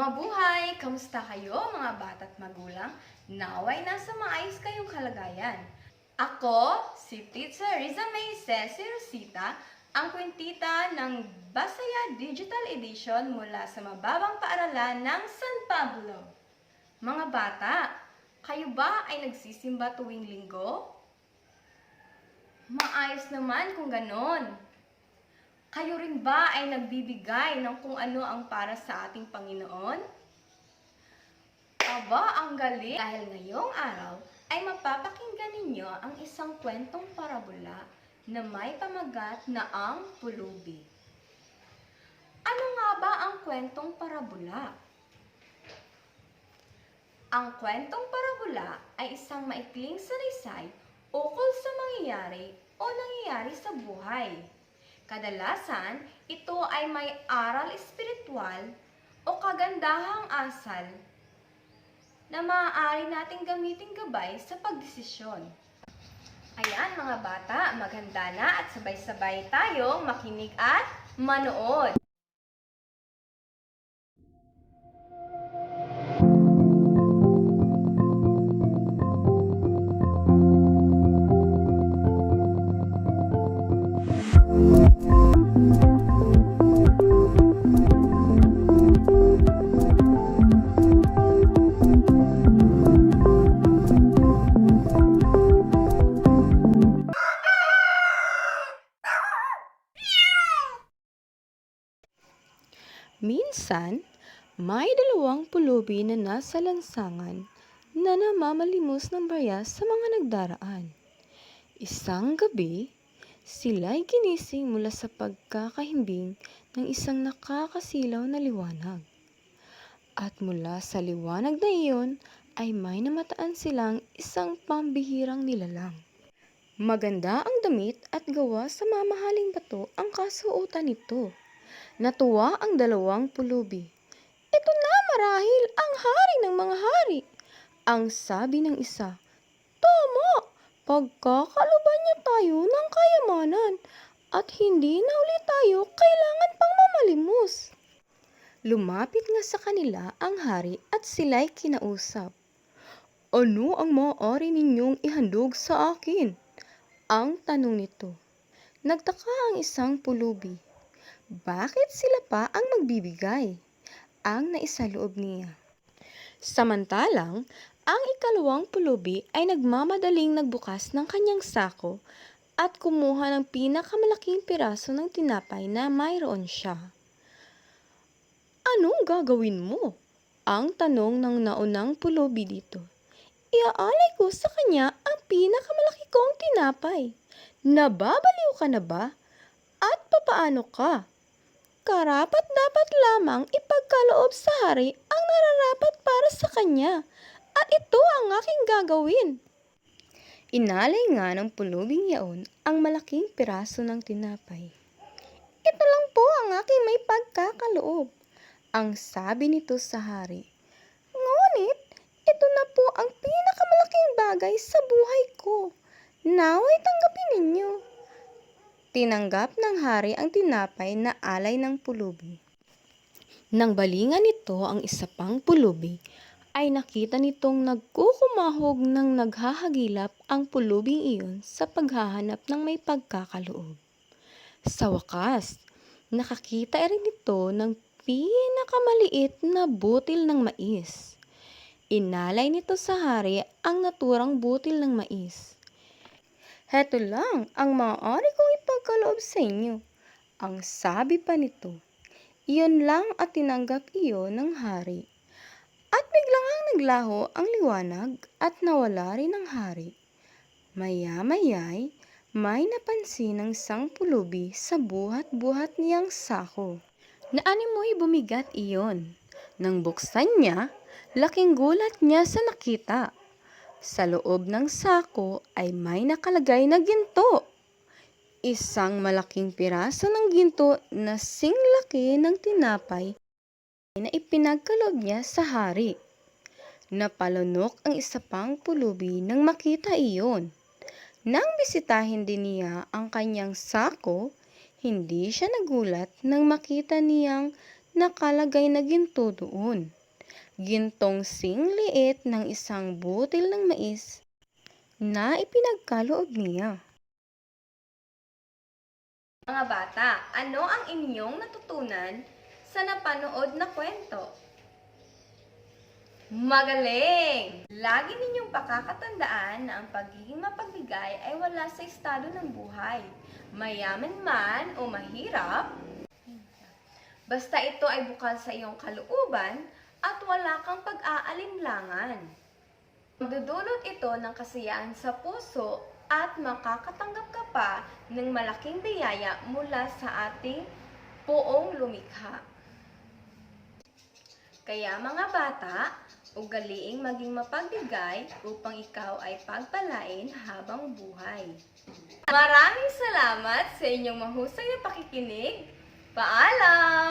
Mabuhay! Kamusta kayo mga bata at magulang? Naway nasa maayos kayong kalagayan. Ako, si Teacher Riza May Ceci Rosita, ang kwentita ng Basaya Digital Edition mula sa mababang paaralan ng San Pablo. Mga bata, kayo ba ay nagsisimba tuwing linggo? Maayos naman kung ganon. Kayo rin ba ay nagbibigay ng kung ano ang para sa ating Panginoon? Aba, ang galing! Dahil ngayong araw ay mapapakinggan ninyo ang isang kwentong parabola na may pamagat na ang pulubi. Ano nga ba ang kwentong parabola? Ang kwentong parabola ay isang maikling sanaysay ukol sa mangyayari o nangyayari sa buhay. Kadalasan, ito ay may aral espiritual o kagandahang asal na maaari nating gamitin gabay sa pagdesisyon. Ayan mga bata, maganda na at sabay-sabay tayong makinig at manood. Minsan, may dalawang pulubi na nasa lansangan na namamalimos ng barya sa mga nagdaraan. Isang gabi, sila'y ginising mula sa pagkakahimbing ng isang nakakasilaw na liwanag. At mula sa liwanag na iyon ay may namataan silang isang pambihirang nilalang. Maganda ang damit at gawa sa mamahaling bato ang kasuotan nito. Natuwa ang dalawang pulubi. Ito na marahil ang hari ng mga hari. Ang sabi ng isa, Tama, pagkakaluban niya tayo ng kayamanan at hindi na ulit tayo kailangan pang mamalimos. Lumapit nga sa kanila ang hari at sila'y kinausap. Ano ang maaari ninyong ihandog sa akin? Ang tanong nito. Nagtaka ang isang pulubi. Bakit sila pa ang magbibigay? Ang naisaloob niya. Samantalang, ang ikalawang pulubi ay nagmamadaling nagbukas ng kanyang sako at kumuha ng pinakamalaking piraso ng tinapay na mayroon siya. Anong gagawin mo? Ang tanong ng naunang pulubi dito. Iaalay ko sa kanya ang pinakamalaki kong tinapay. Nababaliw ka na ba? At papaano ka? Karapat dapat lamang ipagkaloob sa hari ang nararapat para sa kanya. At ito ang aking gagawin. Inalay nga ng pulubing yaon ang malaking piraso ng tinapay. Ito lang po ang aking may pagkakaloob. Ang sabi nito sa hari. Ngunit, ito na po ang pinakamalaking bagay sa buhay ko. Naway tanggapin ninyo. Tinanggap ng hari ang tinapay na alay ng pulubi. Nang balingan nito ang isa pang pulubi, ay nakita nitong nagkukumahog ng naghahagilap ang pulubing iyon sa paghahanap ng may pagkakaloob. Sa wakas, nakakita rin ito ng pinakamaliit na butil ng mais. Inalay nito sa hari ang naturang butil ng mais. Heto lang ang maaari kong ipagkaloob sa inyo. Ang sabi pa nito. Iyon lang at tinanggap iyon ng hari. At biglang ang naglaho ang liwanag at nawala rin ang hari. Maya-maya'y may napansin ng sang pulubi sa buhat-buhat niyang sako. Naani mo'y bumigat iyon. Nang buksan niya, laking gulat niya sa nakita. Sa loob ng sako ay may nakalagay na ginto. Isang malaking piraso ng ginto na singlaki ng tinapay na ipinagkaloob niya sa hari. Napalunok ang isa pang pulubi nang makita iyon. Nang bisitahin din niya ang kanyang sako, hindi siya nagulat nang makita niyang nakalagay na ginto doon. Gintong singliit ng isang butil ng mais na ipinagkaloob niya. Mga bata, ano ang inyong natutunan sa napanood na kwento? Magaling! Lagi ninyong pakakatandaan na ang pagiging mapagbigay ay wala sa estado ng buhay. Mayaman man o mahirap, basta ito ay bukal sa iyong kalooban at wala kang pag-aalinlangan. Magdudulot ito ng kasiyahan sa puso at makakatanggap ka pa ng malaking biyaya mula sa ating poong lumikha. Kaya mga bata, ugaliing maging mapagbigay upang ikaw ay pagpalain habang buhay. Maraming salamat sa inyong mahusay na pakikinig. Paalam!